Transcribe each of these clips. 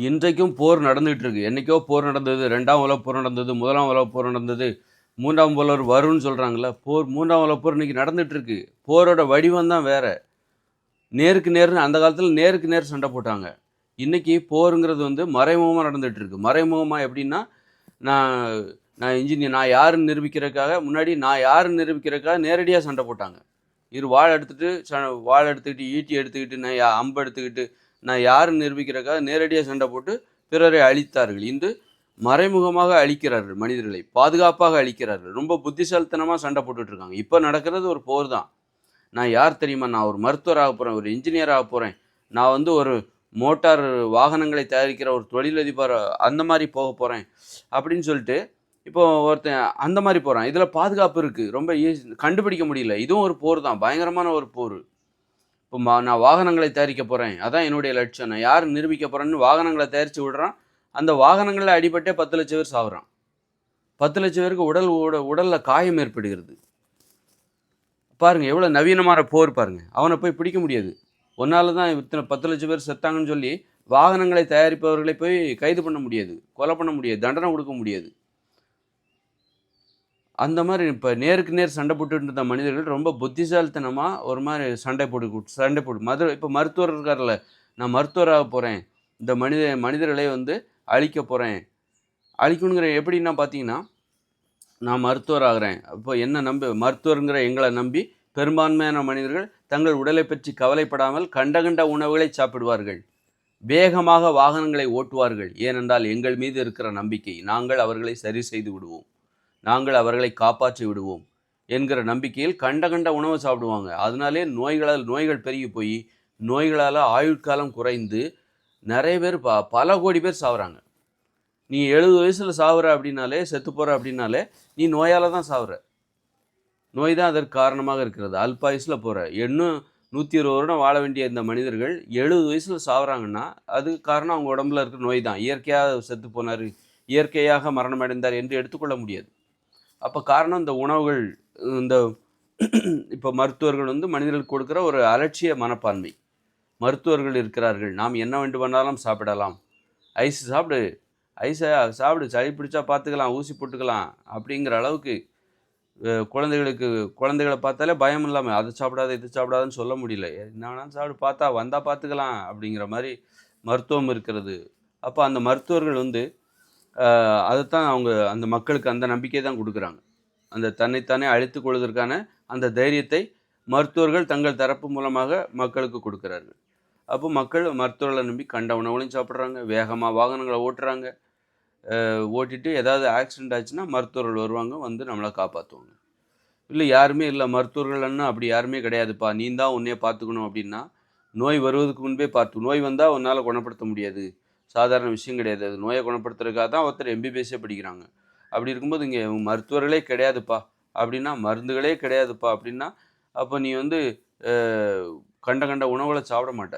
இன்றைக்கும் போர் நடந்துகிட்டு இருக்கு. என்னைக்கோ போர் நடந்தது ரெண்டாம் உலக போர் நடந்தது முதலாம் உலக போர் நடந்தது மூன்றாம் உலர் வரும்னு சொல்கிறாங்களே போர் மூன்றாம் உலக போர் இன்னைக்கு நடந்துகிட்ருக்கு இருக்கு. போரோட வடிவம் தான் வேற. நேருக்கு நேர்னு அந்த காலத்தில் நேருக்கு நேர் சண்டை போட்டாங்க. இன்றைக்கி போருங்கிறது வந்து மறைமுகமாக நடந்துகிட்ருக்கு மறைமுகமாக எப்படின்னா நான் நான் இன்ஜினியர் நான் யாருன்னு நிரூபிக்கிறதுக்காக முன்னாடி நான் யாருன்னு நிரூபிக்கிறதுக்காக நேரடியாக சண்டை போட்டாங்க. இரு வாழை எடுத்துகிட்டு ச- வாழை எடுத்துக்கிட்டு ஈட்டி எடுத்துக்கிட்டு நான் அம்பு எடுத்துக்கிட்டு நான் யாருன்னு நிரூபிக்கிறக்காக நேரடியாக சண்டை போட்டு பிறரை அழித்தார்கள். இன்று மறைமுகமாக அழிக்கிறார்கள் மனிதர்களை பாதுகாப்பாக அழிக்கிறார்கள். ரொம்ப புத்திசாலித்தனமாக சண்டை போட்டுட்டு இருக்காங்க இப்போ நடக்கிறது ஒரு போர் தான். நான் யார் தெரியுமா? நான் ஒரு மருத்துவர் ஆக போகிறேன் ஒரு இன்ஜினியர் ஆக போகிறேன் நான் வந்து ஒரு மோட்டார் வாகனங்களை தயாரிக்கிற ஒரு தொழிலதிபர் அந்த மாதிரி போக போகிறேன் அப்படின்னு சொல்லிட்டு இப்போ ஒருத்தன் அந்த மாதிரி போகிறான் இதில் பாதுகாப்பு இருக்குது ரொம்ப ஈஸி கண்டுபிடிக்க முடியல. இதுவும் ஒரு போர் தான். பயங்கரமான ஒரு போர். இப்போ மா நான் வாகனங்களை தயாரிக்க போகிறேன் அதான் என்னுடைய லட்சியம். நான் யார் நிரூபிக்க போகிறேன்னு வாகனங்களை தயாரித்து விடுறான். அந்த வாகனங்களில் அடிபட்டே பத்து லட்சம் பேர் சாகுறான் பத்து லட்சம் பேருக்கு உடல் உட உடலில் காயம் ஏற்படுகிறது. பாருங்கள் எவ்வளோ நவீனமான போர் பாருங்கள் அவனை போய் பிடிக்க முடியாது. ஒன்றால் தான் இத்தனை பத்து லட்சம் பேர் செத்தாங்கன்னு சொல்லி வாகனங்களை தயாரிப்பவர்களை போய் கைது பண்ண முடியாது. கொலை பண்ண முடியாது. தண்டனை கொடுக்க முடியாது. அந்த மாதிரி இப்போ நேருக்கு நேர் சண்டை போட்டுட்டு இருந்த மனிதர்கள் ரொம்ப புத்திசாலித்தனமாக ஒரு மாதிரி சண்டை போட்டு சண்டை போட்டு மது இப்போ மருத்துவர் இருக்கார்ல நான் மருத்துவராக போகிறேன் இந்த மனித மனிதர்களை வந்து அழிக்க போகிறேன் அழிக்கணுங்கிற எப்படின்னா பார்த்தீங்கன்னா நான் மருத்துவர் ஆகிறேன் அப்போ என்ன நம்பி மருத்துவருங்கிற எங்களை நம்பி பெரும்பான்மையான மனிதர்கள் தங்கள் உடலை பற்றி கவலைப்படாமல் கண்ட கண்ட உணவுகளை சாப்பிடுவார்கள். வேகமாக வாகனங்களை ஓட்டுவார்கள். ஏனென்றால் எங்கள் மீது இருக்கிற நம்பிக்கை நாங்கள் அவர்களை சரி செய்து விடுவோம். நாங்கள் அவர்களை காப்பாற்றி விடுவோம் என்கிற நம்பிக்கையில் கண்ட கண்ட உணவை சாப்பிடுவாங்க. அதனாலே நோய்களால் நோய்கள் பெருகி போய் நோய்களால் ஆயுட்காலம் குறைந்து நிறைய பேர் ப பல கோடி பேர் சாகுறாங்க நீ எழுபது வயசில் சாகுற அப்படின்னாலே செத்து போகிற அப்படின்னாலே நீ நோயால் தான் சாகுற நோய் தான் அதற்கு காரணமாக இருக்கிறது. அல்பாயுசில் போகிற இன்னும் நூற்றி இருபது வருடம் வாழ வேண்டிய இந்த மனிதர்கள் எழுபது வயசில் சாகுறாங்கன்னா அதுக்கு காரணம் அவங்க உடம்புல இருக்கிற நோய் தான். இயற்கையாக செத்து போனார் இயற்கையாக மரணம் அடைந்தார் என்று எடுத்துக்கொள்ள முடியாது. அப்போ காரணம் இந்த உணவுகள் இந்த இப்போ மருத்துவர்கள் வந்து மனிதர்களுக்கு கொடுக்குற ஒரு அலட்சிய மனப்பான்மை. மருத்துவர்கள் இருக்கிறார்கள். நாம் என்ன வேண்டுமானாலும் சாப்பிடலாம். ஐஸ் சாப்பிடு. ஐஸை சாப்பிடு. சளி பிடிச்சா பார்த்துக்கலாம் ஊசி போட்டுக்கலாம். அப்படிங்கிற அளவுக்கு குழந்தைகளுக்கு குழந்தைகளை பார்த்தாலே பயம் இல்லாமல் அதை சாப்பிடாத இது சாப்பிடாதுன்னு சொல்ல முடியல. என்ன வேணாலும் சாப்பிடு. பார்த்தா வந்தால் பார்த்துக்கலாம் அப்படிங்கிற மாதிரி மருத்துவம் இருக்கிறது. அப்போ அந்த மருத்துவர்கள் வந்து அதைத்தான் அவங்க அந்த மக்களுக்கு அந்த நம்பிக்கை தான் கொடுக்குறாங்க. அந்த தன்னைத்தானே அழித்து கொள்வதற்கான அந்த தைரியத்தை மருத்துவர்கள் தங்கள் தரப்பு மூலமாக மக்களுக்கு கொடுக்குறார்கள். அப்போ மக்கள் மருத்துவர்களை நம்பி கண்ட உணவுகளையும் சாப்பிட்றாங்க வேகமாக வாகனங்களை ஓட்டுறாங்க. ஓட்டிட்டு ஏதாவது ஆக்சிடென்ட் ஆச்சுன்னா மருத்துவர்கள் வருவாங்க வந்து நம்மளை காப்பாற்றுவாங்க இல்லை யாருமே இல்லை மருத்துவர்கள்னா அப்படி யாருமே கிடையாதுப்பா. நீ தான் உன்னையே பார்த்துக்கணும் அப்படின்னா நோய் வருவதுக்கு முன்பே பார்த்து நோய் வந்தால் உன்னால் குணப்படுத்த முடியாது. சாதாரண விஷயம் கிடையாது. அது நோயை குணப்படுத்துறதுக்காக தான் ஒருத்தர் எம்பிபிஎஸ்ஸே படிக்கிறாங்க. அப்படி இருக்கும்போது இங்கே மருத்துவர்களே கிடையாதுப்பா. அப்படின்னா மருந்துகளே கிடையாதுப்பா. அப்படின்னா அப்போ நீ வந்து கண்ட கண்ட உணவுகளை சாப்பிட மாட்ட.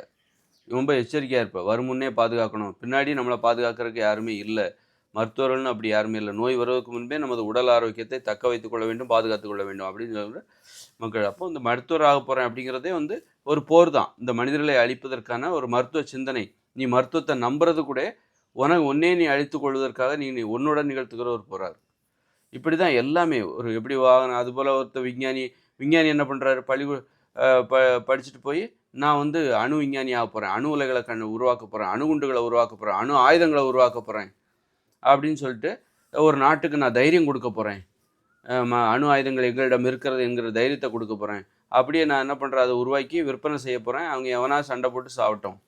ரொம்ப எச்சரிக்கையாக இருப்ப. வரும் முன்னே பாதுகாக்கணும். பின்னாடி நம்மளை பாதுகாக்கிறதுக்கு யாருமே இல்லை. மருத்துவர்கள்னு அப்படி யாருமே இல்லை. நோய் வருவதற்கு முன்பே நமது உடல் ஆரோக்கியத்தை தக்க வைத்துக் கொள்ள வேண்டும் பாதுகாத்துக் கொள்ள வேண்டும் அப்படின்னு சொல்ற மக்கள். அப்போ இந்த மருத்துவர் ஆக போகிறேன் அப்படிங்கிறதே வந்து ஒரு போர் தான். இந்த மனிதர்களை அழிப்பதற்கான ஒரு மருத்துவ சிந்தனை. நீ மருத்துவத்தை நம்புறது கூட உனக்கு ஒன்னே நீ அழித்து கொள்வதற்காக நீ நீ உன்னுடன் நிகழ்த்துக்கிற ஒரு போரார் இப்படி தான் எல்லாமே ஒரு எப்படி வாகனம் அதுபோல் ஒருத்த விஞ்ஞானி விஞ்ஞானி என்ன பண்ணுறாரு பள்ளி ப படிச்சுட்டு போய் நான் வந்து அணு விஞ்ஞானி ஆக போகிறேன் அணு உலைகளை கண் உருவாக்க போகிறேன் அணுகுண்டுகளை உருவாக்க போகிறேன் அணு ஆயுதங்களை உருவாக்க போகிறேன் அப்படின்னு சொல்லிட்டு ஒரு நாட்டுக்கு நான் தைரியம் கொடுக்க போகிறேன் அணு ஆயுதங்கள் எங்களிடம் இருக்கிறது என்கிற தைரியத்தை கொடுக்க போகிறேன் அப்படியே நான் என்ன பண்ணுறேன் அதை உருவாக்கி விற்பனை செய்ய போகிறேன் அவங்க எவனா சண்டை போட்டு சாப்பிட்டோம்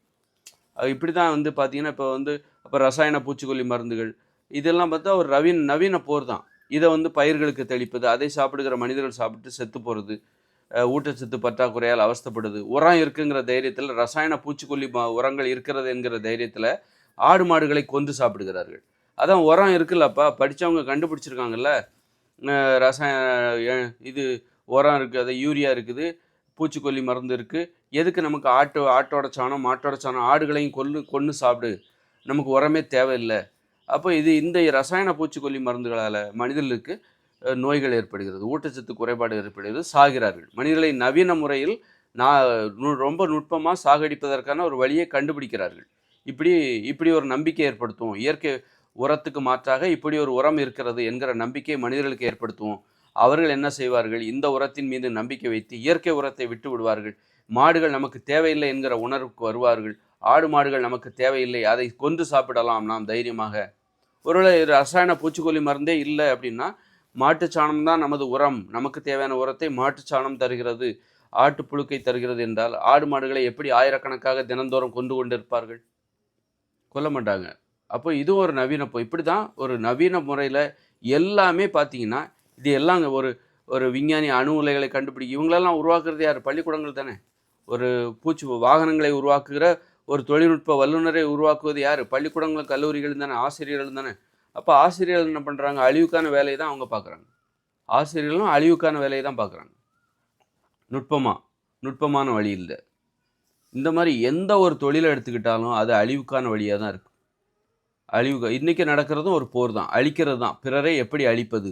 இப்படி தான் வந்து பார்த்தீங்கன்னா இப்போ வந்து அப்போ ரசாயன பூச்சிக்கொல்லி மருந்துகள் இதெல்லாம் பார்த்தா ஒரு ரவீன் நவீன போர் தான். இதை வந்து பயிர்களுக்கு தெளிப்பது அதை சாப்பிடுகிற மனிதர்கள் சாப்பிட்டு செத்து போகிறது ஊட்டச்சத்து பற்றாக்குறையால் அவஸ்தைப்படுது. உரம் இருக்குங்கிற தைரியத்தில் ரசாயன பூச்சிக்கொல்லி உரங்கள் இருக்கிறது என்கிற தைரியத்தில் ஆடு மாடுகளை கொன்று சாப்பிடுகிறார்கள். அதான் உரம் இருக்குல்லப்பா படித்தவங்க கண்டுபிடிச்சிருக்காங்கல்ல? ரசாயன இது உரம் இருக்குது அது யூரியா இருக்குது. பூச்சிக்கொல்லி மருந்து இருக்குது எதுக்கு நமக்கு ஆட்டு ஆட்டோட சாணம் மாட்டோட சாணம் ஆடுகளையும் கொல்லு கொன்று சாப்பிடு. நமக்கு உரமே தேவையில்லை. அப்போ இது இந்த ரசாயன பூச்சிக்கொல்லி மருந்துகளால் மனிதர்களுக்கு நோய்கள் ஏற்படுகிறது ஊட்டச்சத்து குறைபாடு ஏற்படுகிறது சாகிறார்கள். மனிதர்களை நவீன முறையில் நான் ரொம்ப நுட்பமாக சாகடிப்பதற்கான ஒரு வழியை கண்டுபிடிக்கிறார்கள். இப்படி இப்படி ஒரு நம்பிக்கை ஏற்படுத்துவோம். இயற்கை உரத்துக்கு மாற்றாக இப்படி ஒரு உரம் இருக்கிறது என்கிற நம்பிக்கையை மனிதர்களுக்கு ஏற்படுத்துவோம். அவர்கள் என்ன செய்வார்கள்? இந்த உரத்தின் மீது நம்பிக்கை வைத்து இயற்கை உரத்தை விட்டு விடுவார்கள். மாடுகள் நமக்கு தேவையில்லை என்கிற உணர்வுக்கு வருவார்கள். ஆடு மாடுகள் நமக்கு தேவையில்லை. அதை கொன்று சாப்பிடலாம் நாம் தைரியமாக. ஒருவேளை ரசாயன பூச்சிக்கொல்லி மருந்தே இல்லை அப்படின்னா மாட்டுச்சாணம் தான் நமது உரம். நமக்கு தேவையான உரத்தை மாட்டுச்சாணம் தருகிறது. ஆட்டு புழுக்கை தருகிறது என்றால் ஆடு மாடுகளை எப்படி ஆயிரக்கணக்காக தினந்தோறும் கொண்டு கொண்டிருப்பார்கள்? கொல்ல மாட்டாங்க. அப்போ இது ஒரு நவீன இப்படி தான் ஒரு நவீன முறையில் எல்லாமே பார்த்தீங்கன்னா இது எல்லாம் ஒரு ஒரு விஞ்ஞானி அணு உலைகளை கண்டுபிடி இவங்களெல்லாம் உருவாக்குறது யார்? பள்ளிக்கூடங்கள் தானே. ஒரு பூச்சி வாகனங்களை உருவாக்குகிற ஒரு தொழில்நுட்ப வல்லுநரை உருவாக்குவது யார்? பள்ளிக்கூடங்களும் கல்லூரிகள் தானே ஆசிரியர்கள் தானே. அப்போ ஆசிரியர்கள் என்ன பண்ணுறாங்க அழிவுக்கான வேலையை தான் அவங்க பார்க்குறாங்க ஆசிரியர்களும் அழிவுக்கான வேலையை தான் பார்க்குறாங்க நுட்பமாக நுட்பமான வழி இல்லை. இந்த மாதிரி எந்த ஒரு தொழிலை எடுத்துக்கிட்டாலும் அது அழிவுக்கான வழியாக தான் இருக்கும் அழிவு இன்றைக்கி நடக்கிறதும் ஒரு போர் தான். அழிக்கிறது தான். பிறரை எப்படி அழிப்பது?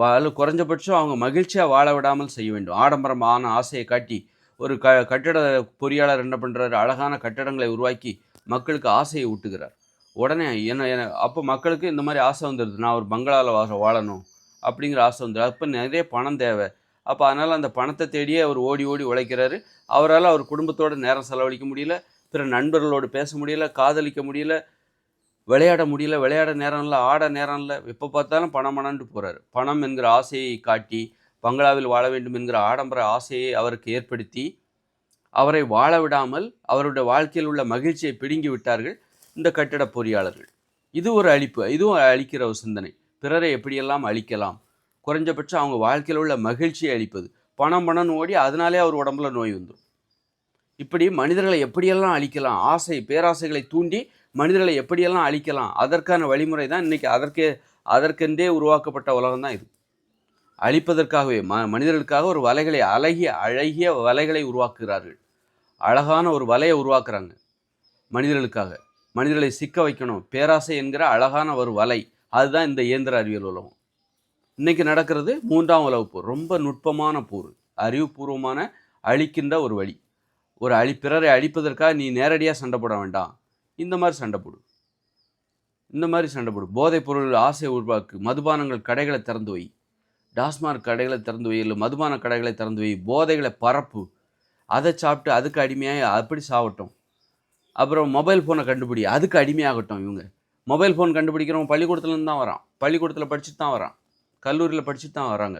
வாழ குறைஞ்சபட்சம் அவங்க மகிழ்ச்சியாக வாழ விடாமல் செய்ய வேண்டும். ஆடம்பரமான ஆசையை காட்டி ஒரு க கட்டட பொறியாளர் என்ன பண்ணுறாரு அழகான கட்டடங்களை உருவாக்கி மக்களுக்கு ஆசையை ஊட்டுகிறார். உடனே என்ன என்ன அப்போ மக்களுக்கு இந்த மாதிரி ஆசை வந்துடுது. நான் ஒரு பங்களாவில் வாழ வாழணும் அப்படிங்கிற ஆசை வந்துடுது. அப்போ நிறைய பணம் தேவை. அப்போ அதனால் அந்த பணத்தை தேடியே அவர் ஓடி ஓடி உழைக்கிறாரு. அவரால் அவர் குடும்பத்தோடு நேரம் செலவழிக்க முடியல. பிற நண்பர்களோடு பேச முடியல. காதலிக்க முடியல. விளையாட முடியல விளையாட நேரம் இல்லை ஆட நேரம் இல்லை எப்போ பார்த்தாலும் பணம் பணம்ட்டு போகிறார் பணம் என்கிற ஆசையை காட்டி பங்களாவில் வாழ வேண்டும் என்கிற ஆடம்பர ஆசையை அவருக்கு ஏற்படுத்தி அவரை வாழ விடாமல் அவருடைய வாழ்க்கையில் உள்ள மகிழ்ச்சியை பிடுங்கி விட்டார்கள் இந்த கட்டிட பொறியாளர்கள். இது ஒரு அழிப்பு இதுவும் அழிக்கிற ஒரு சிந்தனை. பிறரை எப்படியெல்லாம் அழிக்கலாம்? குறைஞ்சபட்சம் அவங்க வாழ்க்கையில் உள்ள மகிழ்ச்சியை அளிப்பது பணம் பணம் ஓடி அதனாலே அவர் உடம்புல நோய் வந்துடும் இப்படி மனிதர்களை எப்படியெல்லாம் அழிக்கலாம்? ஆசை பேராசைகளை தூண்டி மனிதர்களை எப்படியெல்லாம் அழிக்கலாம்? அதற்கான வழிமுறை தான் இன்றைக்கி அதற்கே அதற்கென்றே உருவாக்கப்பட்ட உலகம் தான் இது. அழிப்பதற்காகவே ம மனிதர்களுக்காக ஒரு வலைகளை அழகிய அழகிய வலைகளை உருவாக்குகிறார்கள். அழகான ஒரு வலையை உருவாக்குறாங்க மனிதர்களுக்காக. மனிதர்களை சிக்க வைக்கணும். பேராசை என்கிற அழகான ஒரு வலை. அதுதான் இந்த இயந்திர அறிவியல் உலகம். இன்றைக்கி நடக்கிறது மூன்றாம் உலக போர். ரொம்ப நுட்பமான போர். அறிவுபூர்வமான அழிக்கின்ற ஒரு வழி. ஒரு அழி பிறரை அழிப்பதற்காக நீ நேரடியாக சண்டை போட வேண்டாம். இந்த மாதிரி சண்டை போடு. இந்த மாதிரி சண்டை போடு. போதைப் பொருள் ஆசை உருவாக்கு மதுபானங்கள் கடைகளை திறந்து வை. டாஸ்மார்க் கடைகளை திறந்து வை இல்லை மதுபான கடைகளை திறந்து வை. போதைகளை பரப்பு. அதை சாப்பிட்டு அதுக்கு அடிமையாக அப்படி சாகட்டும். அப்புறம் மொபைல் ஃபோனை கண்டுபிடி. அதுக்கு அடிமையாகட்டும் இவங்க. மொபைல் ஃபோன் கண்டுபிடிக்கிறவங்க பள்ளிக்கூடத்துலேருந்து தான் வரான். பள்ளிக்கூடத்தில் படிச்சுட்டு தான் வரான். கல்லூரியில் படிச்சுட்டு தான் வராங்க.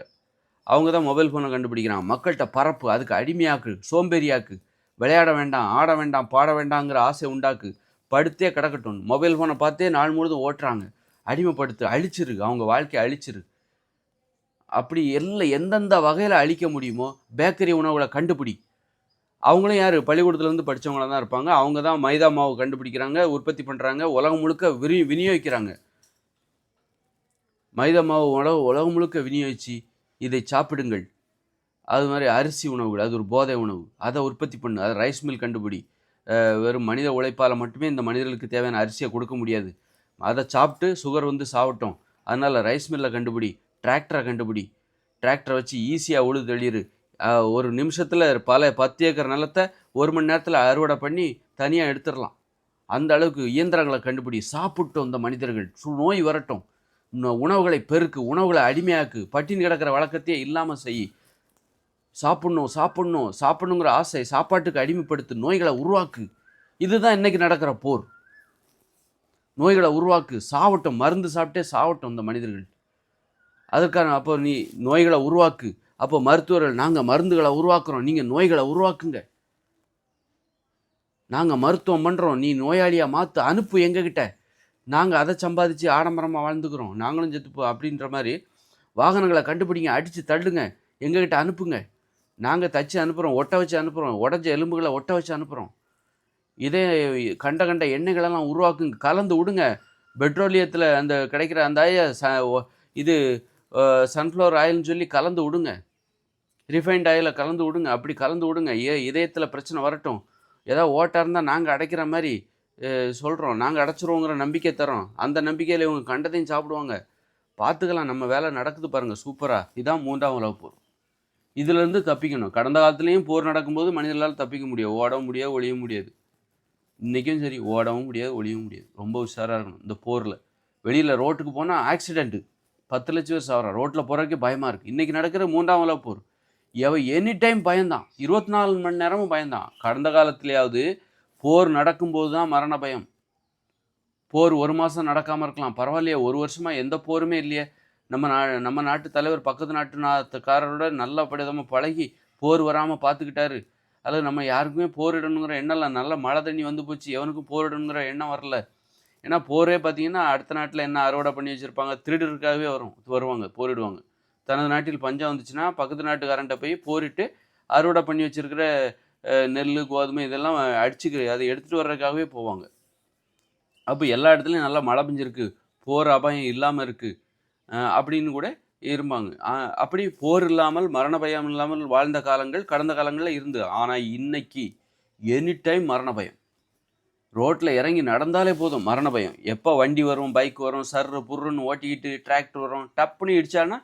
அவங்க தான் மொபைல் ஃபோனை கண்டுபிடிக்கிறான் மக்கள்கிட்ட பரப்பு. அதுக்கு அடிமையாக்கு சோம்பேறியாக்கு. விளையாட வேண்டாம் ஆட வேண்டாம் பாட வேண்டாங்கிற ஆசை உண்டாக்கு. படுத்தே கிடக்கட்டும். மொபைல் ஃபோனை பார்த்தே நாள் முழுதும் ஓட்டுறாங்க. அடிமைப்படுத்து அழிச்சிரு அவங்க வாழ்க்கையை அழிச்சிரு அப்படி எல்லாம் எந்தெந்த வகையில் அழிக்க முடியுமோ பேக்கரி உணவுகளை கண்டுபிடி. அவங்களும் யார்? பள்ளிக்கூடத்துலேருந்து படித்தவங்கள தான் இருப்பாங்க. அவங்க தான் மைதா மாவு கண்டுபிடிக்கிறாங்க உற்பத்தி பண்ணுறாங்க உலகம் முழுக்க விரி விநியோகிக்கிறாங்க. மைதா மாவு உணவு உலகம் முழுக்க விநியோகித்து இதை சாப்பிடுங்கள். அது மாதிரி அரிசி உணவுகள் அது ஒரு போதை உணவு. அதை உற்பத்தி பண்ணு அதை ரைஸ் மில் கண்டுபிடி. வெறும் மனித உழைப்பால் மட்டுமே இந்த மனிதர்களுக்கு தேவையான அரிசியை கொடுக்க முடியாது. அதை சாப்பிட்டு சுகர் வந்து சாப்பிட்டோம் அதனால் ரைஸ் மில்லை கண்டுபிடி டிராக்டரை கண்டுபிடி. டிராக்டரை வச்சு ஈஸியாக உழுது தெளிரு ஒரு நிமிஷத்தில் பல பத்து ஏக்கர் நிலத்தை ஒரு மணி நேரத்தில் அறுவடை பண்ணி தனியாக எடுத்துடலாம். அந்த அளவுக்கு இயந்திரங்களை கண்டுபிடி சாப்பிட்டோம் இந்த மனிதர்கள். நோய் வரட்டும். உணவுகளை பெருக்கு உணவுகளை அடிமையாக்கு. பட்டினி கிடக்கிற வழக்கத்தையே இல்லாமல் செய். சாப்பிட்ணும் சாப்பிட்ணும் சாப்பிட்ணுங்கிற ஆசை சாப்பாட்டுக்கு அடிமைப்படுத்து நோய்களை உருவாக்கு. இதுதான் இன்றைக்கி நடக்கிற போர். நோய்களை உருவாக்கு. சாவட்டும் மருந்து சாப்பிட்டே சாவட்டும் இந்த மனிதர்கள். அதற்கான அப்போ நீ நோய்களை உருவாக்கு. அப்போ மருத்துவர்கள் நாங்கள் மருந்துகளை உருவாக்குறோம். நீங்கள் நோய்களை உருவாக்குங்க. நாங்கள் மருத்துவம் பண்ணுறோம் நீ நோயாளியாக மாற்று அனுப்பு எங்ககிட்ட. நாங்கள் அதை சம்பாதிச்சு ஆடம்பரமாக வாழ்ந்துக்கிறோம். நாங்களும் செத்துப்போம் அப்படின்ற மாதிரி வாகனங்களை கண்டுபிடிங்க அடித்து தள்ளுங்க. எங்ககிட்ட அனுப்புங்க. நாங்கள் தச்சு அனுப்புகிறோம் ஒட்ட வச்சு அனுப்புகிறோம் உடஞ்ச எலும்புகளை ஒட்ட வச்சு அனுப்புகிறோம் இதே கண்ட கண்ட எண்ணெய்களெல்லாம் உருவாக்குங்க கலந்து விடுங்க. பெட்ரோலியத்தில் அந்த கிடைக்கிற அந்த ச இது சன்ஃப்ளவர் ஆயில்னு சொல்லி கலந்து விடுங்க. ரிஃபைண்ட் ஆயிலை கலந்து விடுங்க அப்படி கலந்து விடுங்க. ஏ இதயத்தில் பிரச்சனை வரட்டும். ஏதாவது ஓட்டாக இருந்தால் நாங்கள் அடைக்கிற மாதிரி சொல்கிறோம் நாங்கள் அடைச்சிருவோங்கிற நம்பிக்கை தரோம் அந்த நம்பிக்கையில் இவங்க கண்டதையும் சாப்பிடுவாங்க. பார்த்துக்கலாம் நம்ம வேலை நடக்குது பாருங்கள் சூப்பராக இதான் மூன்றாம் உலக போர். இதுலேருந்து தப்பிக்கணும். கடந்த காலத்துலேயும் போர் நடக்கும்போது மனிதர்களால் தப்பிக்க முடியாது. ஓடவும் முடியாது ஒழியவும் முடியாது. இன்றைக்கும் சரி ஓடவும் முடியாது ஒழியவும் முடியாது. ரொம்ப உஷாராக இருக்கணும் இந்த போரில். வெளியில் ரோட்டுக்கு போனால் ஆக்சிடெண்ட்டு பத்து லட்சம் பேர் சாவரா ரோட்டில் போகிறதுக்கே பயமாக இருக்குது இன்றைக்கி நடக்கிற மூன்றாம் உலக போர். எவ எனி டைம் பயந்தான். இருபத்தி நாலு மணி நேரமும் பயந்தான். கடந்த காலத்துலேயாவது போர் நடக்கும்போது தான் மரண பயம். போர் ஒரு மாதம் நடக்காமல் இருக்கலாம். பரவாயில்லையே ஒரு வருஷமாக எந்த போருமே இல்லையே. நம்ம நா நம்ம நாட்டு தலைவர் பக்கத்து நாட்டு நாட்டுக்காரரோட நல்ல படிதமாக பழகி போர் வராமல் பார்த்துக்கிட்டாரு அல்லது நம்ம யாருக்குமே போரிடணுங்கிற எண்ணம் இல்லை. நல்ல மழை தண்ணி வந்து போச்சு எவனுக்கும் போரிடணுங்கிற எண்ணம் வரல. ஏன்னா போரே பார்த்தீங்கன்னா அடுத்த நாட்டில் என்ன அறுவடை பண்ணி வச்சுருப்பாங்க திருடருக்காகவே வரும் வருவாங்க போரிடுவாங்க. தனது நாட்டில் பஞ்சம் வந்துச்சுன்னா பக்கத்து நாட்டுக்காரன்ட்ட போய் போரிட்டு அறுவடை பண்ணி வச்சுருக்கிற நெல் கோதுமை இதெல்லாம் அடிச்சுக்க அதை எடுத்துகிட்டு வர்றதுக்காகவே போவாங்க. அப்போ எல்லா இடத்துலையும் நல்லா மழை பெஞ்சிருக்கு. போர் அபாயம் இல்லாமல் இருக்குது அப்படின்னு கூட இருப்பாங்க அப்படி போர் இல்லாமல் மரண பயம் இல்லாமல் வாழ்ந்த காலங்கள் கடந்த காலங்களில் இருந்தது ஆனால் இன்னைக்கு எனி டைம் மரண பயம். ரோட்டில் இறங்கி நடந்தாலே போதும் மரண பயம். எப்போ வண்டி வரும் பைக் வரும் சர்ரு புர்ருன்னு ஓட்டிக்கிட்டு டிராக்டர் வரும் டப்புன்னு இடிச்சான்னா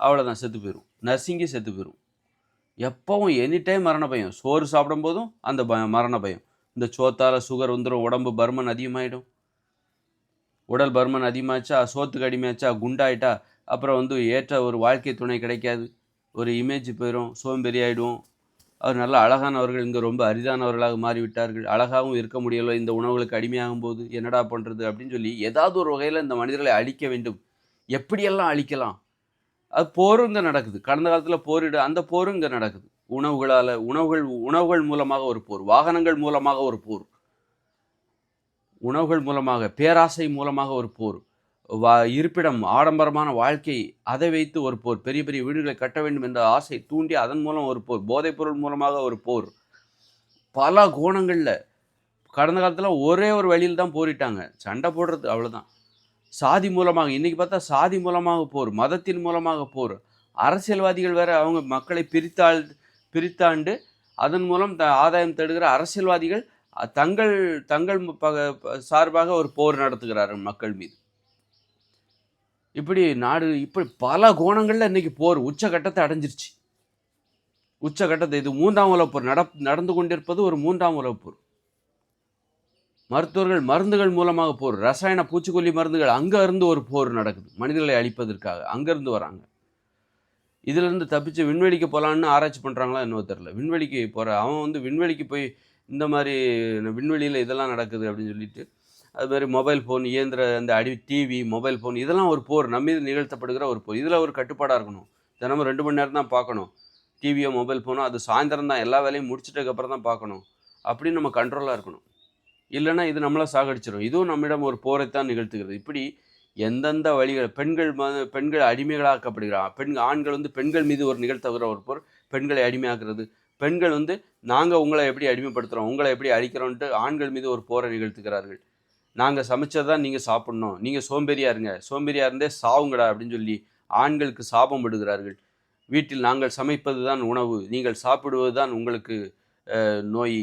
அவ்வளோதான் செத்து போயிடும் நர்சிங்கி செத்து போயிடும் எப்போவும் எனி டைம் மரண பயம். சோறு சாப்பிடும் போதும் அந்த ப மரண பயம். இந்த சோத்தால் சுகர் வந்துடும் உடம்பு பருமன் அதிகமாகிடும் உடல் பருமன் அதிகமாச்சா சோத்துக்கு அடிமையாச்சா குண்டாயிட்டா அப்புறம் வந்து ஏற்ற ஒரு வாழ்க்கை துணை கிடைக்காது. ஒரு இமேஜ் போயிடும் சோம்பேறி ஆகிடுவோம் அவர் நல்ல அழகானவர்கள் இங்கே ரொம்ப அரிதானவர்களாக மாறிவிட்டார்கள். அழகாகவும் இருக்க முடியலை இந்த உணவுகளுக்கு அடிமையாகும் போது என்னடா பண்ணுறது அப்படின்னு சொல்லி ஏதாவது ஒரு வகையில் இந்த மனிதர்களை அழிக்க வேண்டும். எப்படியெல்லாம் அழிக்கலாம்? அது போரும் இங்கே நடக்குது. கடந்த காலத்தில் போரிடு அந்த போரும் இங்கே நடக்குது. உணவுகளால் உணவுகள் உணவுகள் மூலமாக ஒரு போர் வாகனங்கள் மூலமாக ஒரு போர். உணவுகள் மூலமாக பேராசை மூலமாக ஒரு போர். வா இருப்பிடம் ஆடம்பரமான வாழ்க்கை அதை வைத்து ஒரு போர். பெரிய பெரிய வீடுகளை கட்ட வேண்டும் என்ற ஆசை தூண்டி அதன் மூலம் ஒரு போர். போதைப்பொருள் மூலமாக ஒரு போர். பல கோணங்களில் கடந்த காலத்தில் ஒரே ஒரு வழியில் தான் போரிட்டாங்க. சண்டை போடுறது அவ்வளோதான் சாதி மூலமாக இன்றைக்கி பார்த்தா சாதி மூலமாக போர் மதத்தின் மூலமாக போர். அரசியல்வாதிகள் வேறு அவங்க மக்களை பிரித்தாள் பிரித்தாண்டு அதன் மூலம் த ஆதாயம் தேடுகிற அரசியல்வாதிகள் தங்கள் தங்கள் பக- சார்பாக ஒரு போர் நடத்துகிறார்கள் மக்கள் மீது. இப்படி நாடு இப்படி பல கோணங்களில் இன்னைக்கு போர் உச்சகட்டத்தை அடைஞ்சிருச்சு. உச்சகட்டத்தை இது மூன்றாம் உலகப் போர் நட நடந்து கொண்டிருப்பது ஒரு மூன்றாம் உலகப் போர். மருத்துவர்கள் மருந்துகள் மூலமாக போர் ரசாயன பூச்சிக்கொல்லி மருந்துகள் அங்கே இருந்து ஒரு போர் நடக்குது மனிதர்களை அழிப்பதற்காக அங்கேருந்து வராங்க. இதிலிருந்து தப்பிச்சு விண்வெளிக்கு போகலான்னு ஆராய்ச்சி பண்ணுறாங்களா என்னவோ தெரில விண்வெளிக்கு போகிற அவன் வந்து விண்வெளிக்கு போய் இந்த மாதிரி விண்வெளியில் இதெல்லாம் நடக்குது அப்படின்னு சொல்லிட்டு அது மாதிரி மொபைல் ஃபோன் இயந்திர அந்த அடி டிவி மொபைல் ஃபோன் இதெல்லாம் ஒரு போர். நம்ம நிகழ்த்தப்படுகிற ஒரு போர். இதில் ஒரு கட்டுப்பாடாக இருக்கணும். தினமும் ரெண்டு மணி நேரம் தான் பார்க்கணும் டிவியோ மொபைல் ஃபோனோ அது சாயந்தரம் தான் எல்லா வேலையும் முடிச்சிட்டதுக்கப்புறம் தான் பார்க்கணும். அப்படின்னு நம்ம கண்ட்ரோலாக இருக்கணும். இல்லைன்னா இது நம்மளை சாகடிச்சிடும் இதுவும் நம்மிடம் ஒரு போரைத்தான் நிகழ்த்துகிறது. இப்படி எந்தெந்த வழிகள் பெண்கள் பெண்கள் அடிமைகளாக்கப்படுகிறான் பெண் ஆண்கள் வந்து பெண்கள் மீது ஒரு நிகழ்த்துகிற ஒரு போர் பெண்களை அடிமையாக்குறது பெண்கள் வந்து நாங்கள் உங்களை எப்படி அடிமைப்படுத்துகிறோம் உங்களை எப்படி அழிக்கிறோன்ட்டு ஆண்கள் மீது ஒரு போரை நிகழ்த்துகிறார்கள். நாங்கள் சமைச்சது தான் நீங்கள் சாப்பிட்ணும். நீங்கள் சோம்பேறியா இருங்க. சோம்பேறியா இருந்தே சாவுங்கடா அப்படின்னு சொல்லி ஆண்களுக்கு சாபம் விடுகிறார்கள். வீட்டில் நாங்கள் சமைப்பது தான் உணவு. நீங்கள் சாப்பிடுவது தான் உங்களுக்கு நோய்.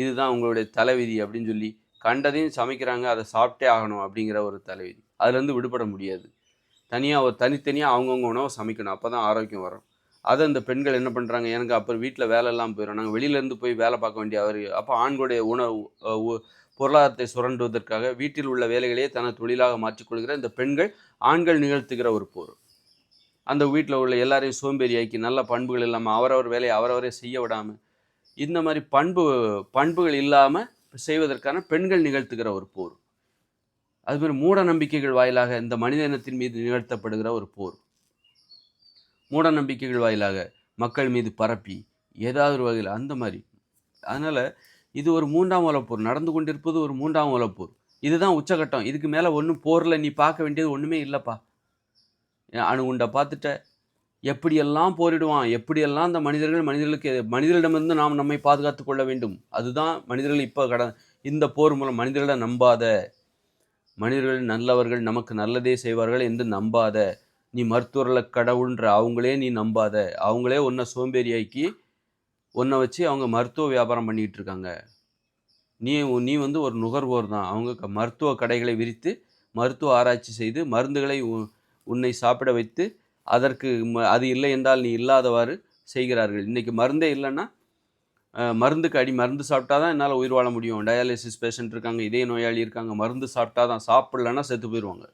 இதுதான் உங்களுடைய தலைவிதி அப்படின்னு சொல்லி கண்டதையும் சமைக்கிறாங்க. அதை சாப்பிட்டே ஆகணும் அப்படிங்கிற ஒரு தலைவிதி. அதுலேருந்து விடுபட முடியாது. தனியாக ஒரு தனித்தனியாக அவங்கவுங்க உணவை சமைக்கணும். அப்போ தான் ஆரோக்கியம் வரும். அதை இந்த பெண்கள் என்ன பண்ணுறாங்க எனக்கு அப்புறம் வீட்டில் வேலை போயிடும் நாங்கள் வெளியிலேருந்து போய் வேலை பார்க்க வேண்டிய அவர் அப்போ ஆண்களுடைய உணவு பொருளாதாரத்தை சுரண்டுவதற்காக வீட்டில் உள்ள வேலைகளையே தனது தொழிலாக மாற்றிக்கொள்கிற இந்த பெண்கள் ஆண்கள் நிகழ்த்துகிற ஒரு போர். அந்த வீட்டில் உள்ள எல்லாரையும் சோம்பேறியாக்கி நல்ல பண்புகள் இல்லாமல் அவரவர் வேலையை அவரவரே செய்ய விடாமல் இந்த மாதிரி பண்பு பண்புகள் இல்லாமல் செய்வதற்கான பெண்கள் நிகழ்த்துகிற ஒரு போர். அதுமாதிரி மூட நம்பிக்கைகள் வாயிலாக இந்த மனித இனத்தின் மீது நிகழ்த்தப்படுகிற ஒரு போர். மூட நம்பிக்கைகள் வாயிலாக மக்கள் மீது பரப்பி ஏதாவது ஒரு வகையில் அந்த மாதிரி. அதனால் இது ஒரு மூன்றாம் உலப்போர் நடந்து கொண்டிருப்பது ஒரு மூன்றாம் உலப்போர் இதுதான் உச்சகட்டம். இதுக்கு மேலே ஒன்றும் போரில் நீ பார்க்க வேண்டியது ஒன்றுமே இல்லைப்பா. அணுகுண்டை பார்த்துட்ட. எப்படியெல்லாம் போரிடுவான்? எப்படியெல்லாம் அந்த மனிதர்கள் மனிதர்களுக்கு மனிதர்களிடமிருந்து நாம் நம்மை பாதுகாத்து கொள்ள வேண்டும்? அதுதான் மனிதர்கள் இப்போ கட இந்த போர் மூலம் மனிதர்களை நம்பாத. மனிதர்கள் நல்லவர்கள் நமக்கு நல்லதே செய்வார்கள் என்று நம்பாத. நீ மருத்துவர்களை கடவுள்ன்ற அவங்களே நீ நம்பாத. அவங்களே உன்னை சோம்பேறியாக்கி உன்னை வச்சு அவங்க மருத்துவ வியாபாரம் பண்ணிக்கிட்டு இருக்காங்க நீ நீ வந்து ஒரு நுகர்வோர் தான். அவங்க க- மருத்துவ கடைகளை விரித்து மருத்துவ ஆராய்ச்சி செய்து மருந்துகளை உ- உன்னை சாப்பிட வைத்து அதற்கு ம- அது இல்லை என்றால் நீ இல்லாதவாறு செய்கிறார்கள். இன்றைக்கி மருந்தே இல்லைன்னா மருந்துக்கு அடி மருந்து சாப்பிட்டா தான் என்னால் உயிர் வாழ முடியும். டயாலிசிஸ் பேஷண்ட் இருக்காங்க இதய நோயாளி இருக்காங்க மருந்து சாப்பிட்டா தான் சாப்பிட்லன்னா செத்து போயிடுவாங்க.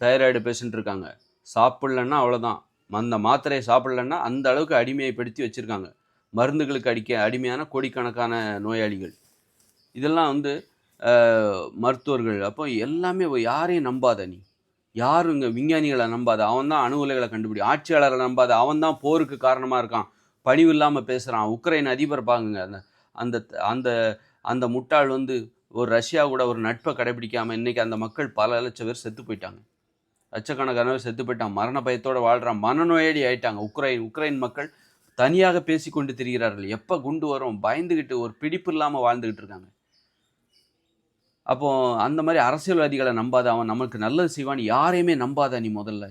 தைராய்டு பேஷண்ட் இருக்காங்க. சாப்பிட்லன்னா அவ்வளோதான் அந்த மாத்திரையை சாப்பிட்லன்னா அந்த அளவுக்கு அடிமையைப்படுத்தி வச்சுருக்காங்க. மருந்துகளுக்கு அடிக்க அடிமையான கோடிக்கணக்கான நோயாளிகள். இதெல்லாம் வந்து மருத்துவர்கள். அப்போ எல்லாமே யாரையும் நம்பாத நீ? யாரும் இங்கே விஞ்ஞானிகளை நம்பாத? அவன் தான் அணு உலைகளை கண்டுபிடி ஆட்சியாளரை நம்பாத? அவன் தான் போருக்கு காரணமாக இருக்கான். பணிவு இல்லாமல் பேசுகிறான் உக்ரைன் அதிபர் பாருங்க அந்த அந்த அந்த அந்த முட்டாள் வந்து ஒரு ரஷ்யா கூட ஒரு நட்பை கடைபிடிக்காமல் இன்றைக்கி அந்த மக்கள் பல லட்சம் பேர் செத்து போயிட்டாங்க. லட்சக்கணக்கானவர் செத்து போயிட்டான் மரண பயத்தோடு வாழ்கிறான் மனநோயடி ஆயிட்டாங்க. உக்ரைன் உக்ரைன் மக்கள் தனியாக பேசி கொண்டு திரிகிறார்கள். எப்போ குண்டு வரும்? பயந்துக்கிட்டு ஒரு பிடிப்பு இல்லாமல் வாழ்ந்துக்கிட்டு இருக்காங்க. அப்போ அந்த மாதிரி அரசியல்வாதிகளை நம்பாத அவன் நமக்கு நல்லது செய்வான். யாரையுமே நம்பாத நீ முதல்ல.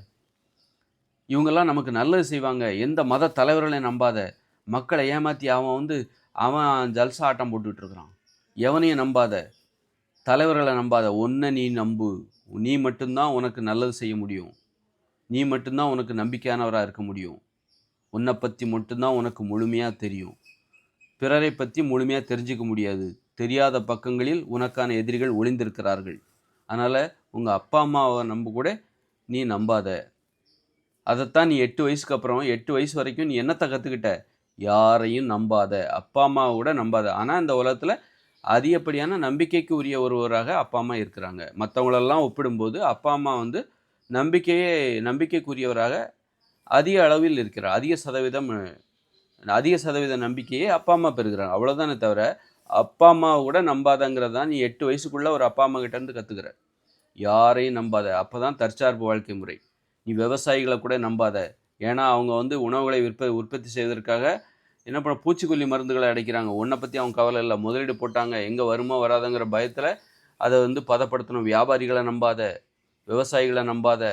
இவங்கெல்லாம் நமக்கு நல்லது செய்வாங்க. எந்த மத தலைவர்களையும் நம்பாத. மக்களை ஏமாற்றி அவன் வந்து அவன் ஜல்சா ஆட்டம் போட்டுக்கிட்டு இருக்கிறான். எவனையும் நம்பாத. தலைவர்களை நம்பாத. ஒன்றை நீ நம்பு. நீ மட்டும்தான் உனக்கு நல்லது செய்ய முடியும். நீ மட்டும்தான் உனக்கு நம்பிக்கையானவராக இருக்க முடியும். உன்னை பற்றி மட்டும்தான் உனக்கு முழுமையாக தெரியும். பிறரை பற்றி முழுமையாக தெரிஞ்சுக்க முடியாது. தெரியாத பக்கங்களில் உனக்கான எதிரிகள் ஒளிந்திருக்கிறார்கள். அதனால் உங்கள் அப்பா அம்மாவை நம்ப கூட நீ நம்பாத. அதைத்தான் நீ எட்டு வயசுக்கு அப்புறம் எட்டு வயசு வரைக்கும் நீ என்னத்தை கற்றுக்கிட்ட யாரையும் நம்பாத. அப்பா அம்மாவை கூட நம்பாத. ஆனால் இந்த உலகத்தில் அதிகப்படியான நம்பிக்கைக்கு உரிய ஒருவராக அப்பா அம்மா இருக்கிறாங்க. மற்றவங்களெல்லாம் ஒப்பிடும்போது அப்பா அம்மா வந்து நம்பிக்கையே நம்பிக்கைக்குரியவராக அதிக அளவில் இருக்கிறார். அதிக சதவீதம் அதிக சதவீத நம்பிக்கையை அப்பா அம்மா பெறுகிறாங்க அவ்வளோதானே தவிர அப்பா அம்மாவை கூட நம்பாதங்கிறது தான் நீ எட்டு வயசுக்குள்ளே ஒரு அப்பா அம்மா கற்றுக்கிற யாரையும் நம்பாத. அப்போ தான் தற்சார்பு வாழ்க்கை முறை. நீ விவசாயிகளை கூட நம்பாத. ஏன்னா அவங்க வந்து உணவுகளை விற்ப உற்பத்தி செய்வதற்காக என்ன பண்ண பூச்சிக்கொல்லி மருந்துகளை அடைக்கிறாங்க. உன்னை பற்றி அவங்க கவலை இல்லை. முதலீடு போட்டாங்க. எங்கே வருமோ வராதுங்கிற பயத்தில் அதை வந்து பதப்படுத்தணும். வியாபாரிகளை நம்பாத விவசாயிகளை நம்பாத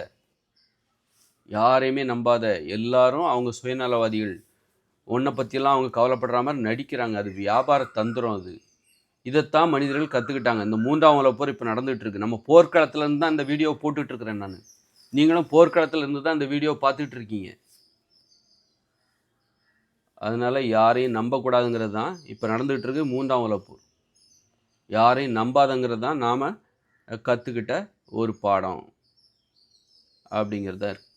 யாரையுமே நம்பாத. எல்லாரும் அவங்க சுயநலவாதிகள். உன்னை பற்றியெல்லாம் அவங்க கவலைப்படுற மாதிரி நடிக்கிறாங்க. அது வியாபார தந்திரம் அது. இதைத்தான் மனிதர்கள் கற்றுக்கிட்டாங்க இந்த மூன்றாம் உலக போர் இப்போ நடந்துகிட்டு இருக்கு. நம்ம போர்க்களத்துலேருந்து தான் இந்த வீடியோ போட்டுட்ருக்குறேன் நான். நீங்களும் போர்க்களத்துலேருந்து தான் இந்த வீடியோ பார்த்துட்டு இருக்கீங்க. அதனால யாரையும் நம்பக்கூடாதுங்கிறது தான் இப்போ நடந்துகிட்டு இருக்கு மூன்றாம் வளர்ப்பு யாரையும் நம்பாதங்கிறது தான் நாம் கற்றுக்கிட்ட ஒரு பாடம். அப்படிங்கிறதா இருக்குது